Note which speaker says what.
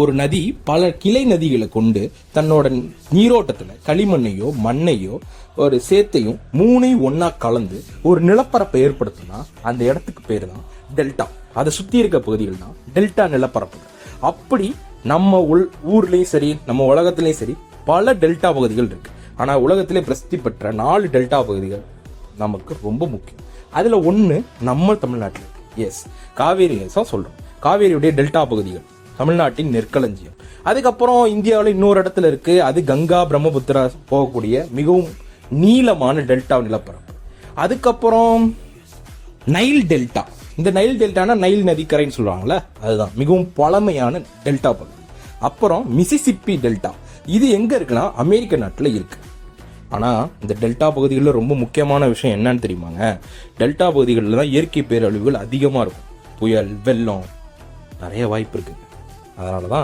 Speaker 1: ஒரு நதி பல கிளை நதிகளை கொண்டு தன்னோட நீரோட்டத்துல களிமண்ணையோ மண்ணையோ ஒரு சேத்தையும் மூணையும் ஒன்றா கலந்து ஒரு நிலப்பரப்பை ஏற்படுத்தினா அந்த இடத்துக்கு பேர் தான் டெல்டா. அதை சுத்தி இருக்க பகுதிகள் தான் டெல்டா நிலப்பரப்பு அப்படி நம்ம உள் ஊர்லயும் சரி நம்ம உலகத்திலயும் சரி பல டெல்டா பகுதிகள் இருக்கு. ஆனா உலகத்திலே பிரசித்தி பெற்ற நாலு டெல்டா பகுதிகள் நமக்கு ரொம்ப முக்கியம். அதுல ஒன்று நம்ம தமிழ்நாட்டில் எஸ் காவேரி தான் சொல்றோம். காவேரியுடைய டெல்டா பகுதிகள். தமிழ்நாட்டின் நெற்களஞ்சியம். அதுக்கப்புறம் இந்தியாவில் இன்னொரு இடத்துல இருக்கு. அது கங்கா பிரம்மபுத்திரா போகக்கூடிய மிகவும் நீளமான டெல்டா நிலப்பரப்பு. அதுக்கப்புறம் நைல் டெல்டா. இந்த நைல் டெல்டானா நைல் நதிக்கரைன்னு சொல்லுவாங்கள்ல அதுதான். மிகவும் பழமையான டெல்டா பகுதி. அப்புறம் மிசிசிப்பி டெல்டா. இது எங்க இருக்குன்னா அமெரிக்க நாட்டில் இருக்கு. ஆனா இந்த டெல்டா பகுதிகளில் ரொம்ப முக்கியமான விஷயம் என்னன்னு தெரியுமாங்க? டெல்டா பகுதிகளில் தான் இயற்கை பேரழிவுகள் அதிகமாக இருக்கும். புயல் வெள்ளம் நிறைய வாய்ப்பு இருக்குது அதனால தான்